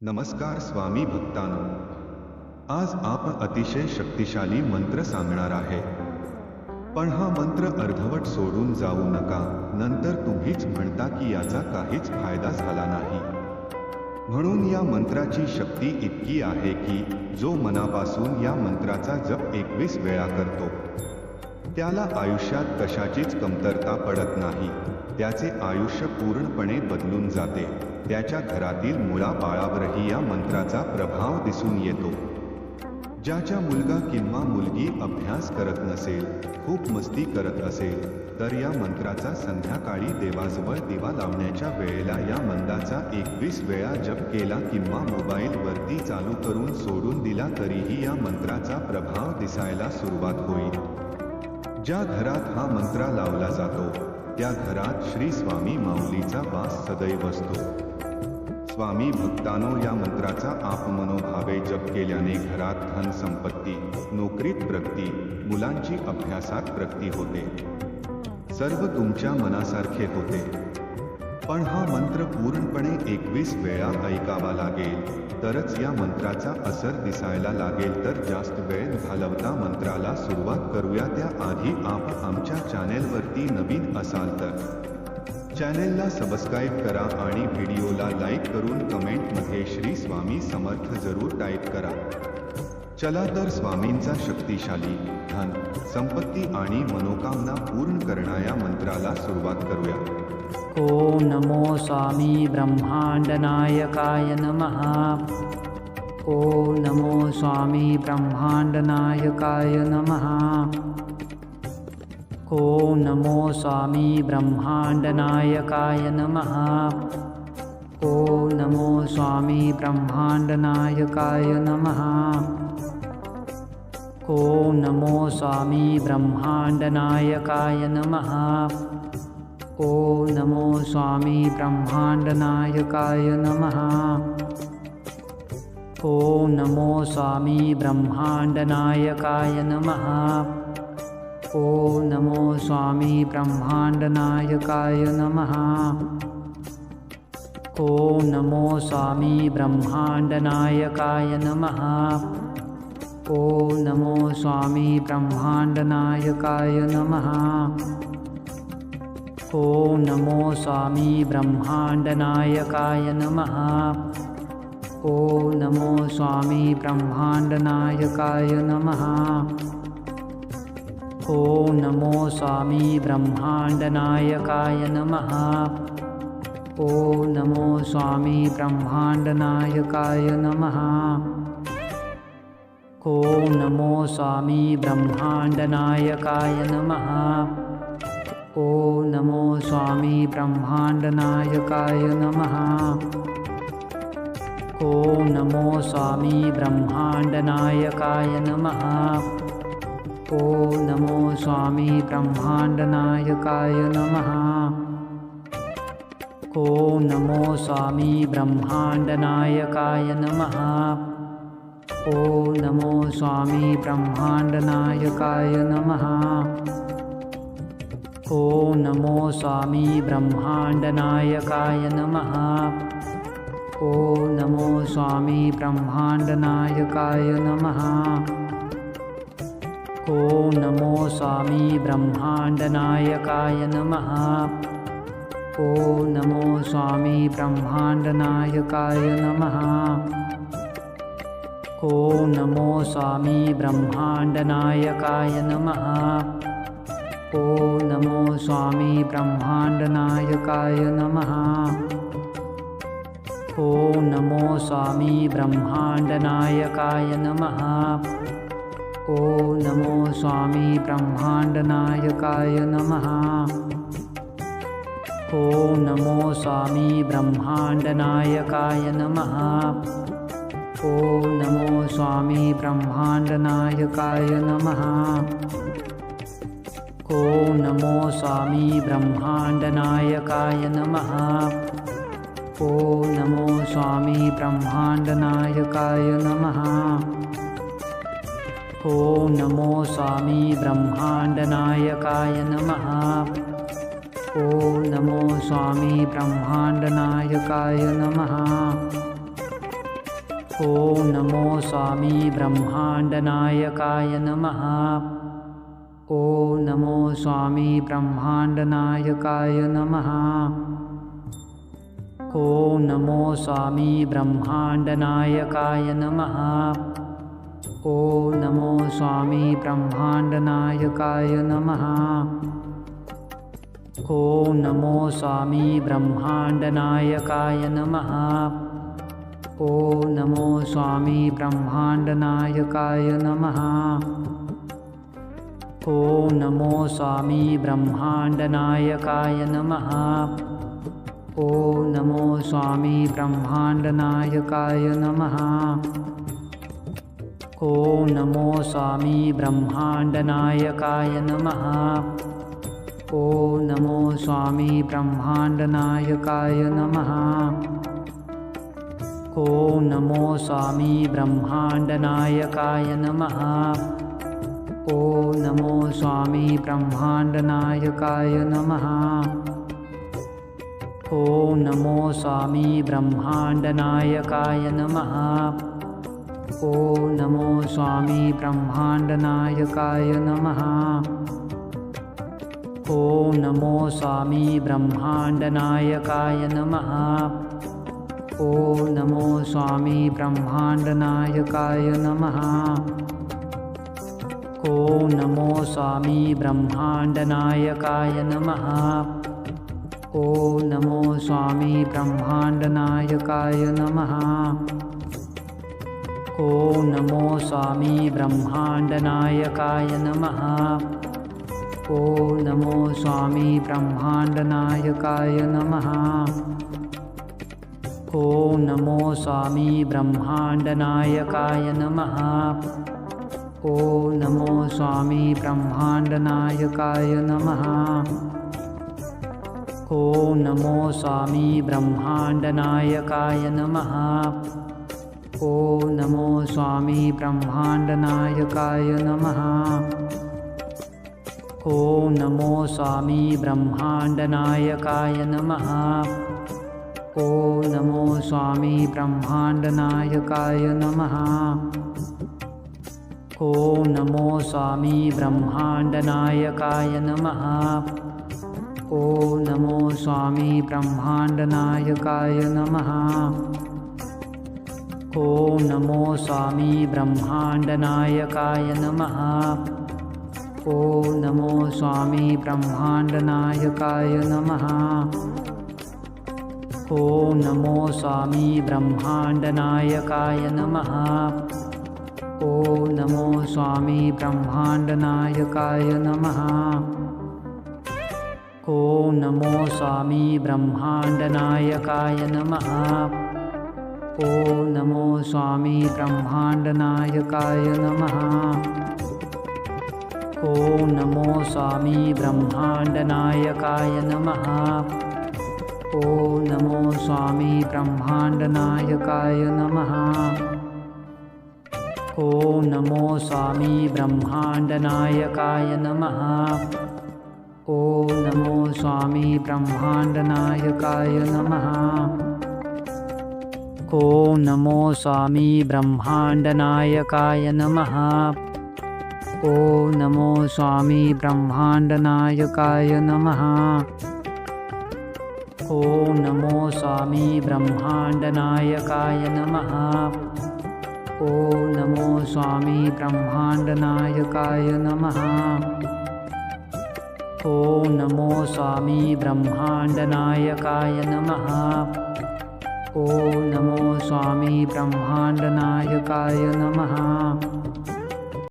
नमस्कार स्वामी भक्तांनो. आज आपण अतिशय शक्तिशाली मंत्र सांगणार आहे. पण हा मंत्र अर्धवट सोडून जाऊ नका नंतर तुम्हीच म्हणता की याचा काहीच फायदा झाला नाही. म्हणून या मंत्राची शक्ती इतकी आहे की जो मनापासून या मंत्राचा जप एकवीस वेळा करतो. त्याला आयुष्यात कशाचीच कमतरता पडत नाही. त्याचे आयुष्य पूर्णपणे बदलून जाते. त्याच्या घरातील मुलाबाळावरही या मंत्राचा प्रभाव दिसून येतो. ज्याच्या मुलगा किंवा मुलगी अभ्यास करत नसेल खूप मस्ती करत असेल तर या मंत्राचा संध्याकाळी देवाजवळ दिवा लावण्याच्या वेळेला या मंदाचा एकवीस वेळा जप केला किंवा मोबाईलवरती चालू करून सोडून दिला तरीही या मंत्राचा प्रभाव दिसायला सुरुवात होईल. ज्या घरात हा मंत्रा लावला जातो त्या घरात श्री स्वामी माऊलीचा वास सदैव असतो. स्वामी भक्तानो या मंत्राचा आप मनोभावे जप केल्याने घरात धन संपत्ती नोकरीत प्रगती मुलांची अभ्यासात प्रगती होते. सर्व तुमच्या मनासारखे होते. पण हा मंत्र पूर्णपणे एकवीस वेळा ऐकावा लागेल तरच या मंत्राचा असर दिसायला लागेल. तर जास्त वेळ घालवता मंत्राला सुरुवात करूया. त्याआधी आप आमच्या चॅनेलवरती नवीन असाल तर. चॅनेलला सबस्क्राईब करा आणि व्हिडिओला लाईक करून कमेंटमध्ये श्री स्वामी समर्थ जरूर टाईप करा. चला तर स्वामींचा शक्तिशाली धन संपत्ती आणि मनोकामना पूर्ण करणाऱ्या मंत्राला सुरुवात करूया. ॐ नमो स्वामी ब्रह्माण्डनायकाय नमः. ॐ नमो स्वामी ब्रह्माण्डनायकाय नमः. ॐ नमो स्वामी ब्रह्माण्डनायकाय नमः। ॐ नमो स्वामी ब्रह्माण्डनायकाय नमः। ॐ नमो स्वामी ब्रह्माण्डनायकाय नमः। ॐ नमो स्वामी ब्रह्माण्डनायकाय नमः। ॐ नमो स्वामी ब्रह्माण्डनायकाय नमः ॐ नमो स्वामी ब्रह्माण्डनायकाय नमः। ॐ नमो स्वामी ब्रह्माण्डनायकाय नमः। ॐ नमो स्वामी ब्रह्माण्डनायकाय नमः। ॐ नमो स्वामी ब्रह्माण्डनायकाय नमः। ॐ नमो स्वामी ब्रह्माण्डनायकाय नमः ॐ नमो स्वामी ब्रह्माण्डनायकाय नमः। ॐ नमो स्वामी ब्रह्माण्डनायकाय नमः। ॐ नमो स्वामी ब्रह्माण्डनायकाय नमः। ॐ नमो स्वामी ब्रह्माण्डनायकाय नमः। ॐ नमो स्वामी ब्रह्माण्डनायकाय नमः ॐ नमो स्वामी ब्रह्माण्डनायकाय नमः। ॐ नमो स्वामी ब्रह्माण्डनायकाय नमः। ॐ नमो स्वामी ब्रह्माण्डनायकाय नमः। ॐ नमो स्वामी ब्रह्माण्डनायकाय नमः। ॐ नमो स्वामी ब्रह्माण्डनायकाय नमः ॐ नमो स्वामी ब्रह्माण्डनायकाय नमः। ॐ नमो स्वामी ब्रह्माण्डनायकाय नमः। ॐ नमो स्वामी ब्रह्माण्डनायकाय नमः। ॐ नमो स्वामी ब्रह्माण्डनायकाय नमः। ॐ नमो स्वामी ब्रह्माण्डनायकाय नमः ॐ नमो स्वामी ब्रह्माण्डनायकाय नमः। ॐ नमो स्वामी ब्रह्माण्डनायकाय नमः। ॐ नमो स्वामी ब्रह्माण्डनायकाय नमः। ॐ नमो स्वामी ब्रह्माण्डनायकाय नमः। ॐ नमो स्वामी ब्रह्माण्डनायकाय नमः ॐ नमो स्वामी ब्रह्माण्डनायकाय नमः। ॐ नमो स्वामी ब्रह्माण्डनायकाय नमः। ॐ नमो स्वामी ब्रह्माण्डनायकाय नमः। ॐ नमो स्वामी ब्रह्माण्डनायकाय नमः। ॐ नमो स्वामी ब्रह्माण्डनायकाय नमः ॐ नमो स्वामी ब्रह्माण्डनायकाय नमः। ॐ नमो स्वामी ब्रह्माण्डनायकाय नमः। ॐ नमो स्वामी ब्रह्माण्डनायकाय नमः। ॐ नमो स्वामी ब्रह्माण्डनायकाय नमः। ॐ नमो स्वामी ब्रह्माण्डनायकाय नमः ॐ नमो स्वामी ब्रह्माण्डनायकाय नमः। ॐ नमो स्वामी ब्रह्माण्डनायकाय नमः। ॐ नमो स्वामी ब्रह्माण्डनायकाय नमः। ॐ नमो स्वामी ब्रह्माण्डनायकाय नमः। ॐ नमो स्वामी ब्रह्माण्डनायकाय नमः ॐ नमो स्वामी ब्रह्माण्डनायकाय नमः। ॐ नमो स्वामी ब्रह्माण्डनायकाय नमः। ॐ नमो स्वामी ब्रह्माण्डनायकाय नमः। ॐ नमो स्वामी ब्रह्माण्डनायकाय नमः। ॐ नमो स्वामी ब्रह्माण्डनायकाय नमः ॐ नमो स्वामी ब्रह्माण्डनायकाय नमः। ॐ नमो स्वामी ब्रह्माण्डनायकाय नमः। ॐ नमो स्वामी ब्रह्माण्डनायकाय नमः। ॐ नमो स्वामी ब्रह्माण्डनायकाय नमः। ॐ नमो स्वामी ब्रह्माण्डनायकाय नमः ॐ नमो स्वामी ब्रह्माण्डनायकाय नमः। ॐ नमो स्वामी ब्रह्माण्डनायकाय नमः। ॐ नमो स्वामी ब्रह्माण्डनायकाय नमः। ॐ नमो स्वामी ब्रह्माण्डनायकाय नमः। ॐ नमो स्वामी ब्रह्माण्डनायकाय नमः ॐ नमो स्वामी ब्रह्माण्डनायकाय नमः। ॐ नमो स्वामी ब्रह्माण्डनायकाय नमः। ॐ नमो स्वामी ब्रह्माण्डनायकाय नमः। ॐ नमो स्वामी ब्रह्माण्डनायकाय नमः। ॐ नमो स्वामी ब्रह्माण्डनायकाय नमः ॐ नमो स्वामी ब्रह्माण्डनायकाय नमः। ॐ नमो स्वामी ब्रह्माण्डनायकाय नमः। ॐ नमो स्वामी ब्रह्माण्डनायकाय नमः। ॐ नमो स्वामी ब्रह्माण्डनायकाय नमः। ॐ नमो स्वामी ब्रह्माण्डनायकाय नमः नमो स्वामी ब्रह्माण्डनायकाय नमः। ॐ नमो स्वामी ब्रह्माण्डनायकाय नमः। ॐ नमो स्वामी ब्रह्माण्डनायकाय नमः। ॐ नमो स्वामी ब्रह्माण्डनायकाय नमः। ॐ नमो स्वामी ब्रह्माण्डनायकाय नमः ॐ नमो स्वामी ब्रह्माण्डनायकाय नमः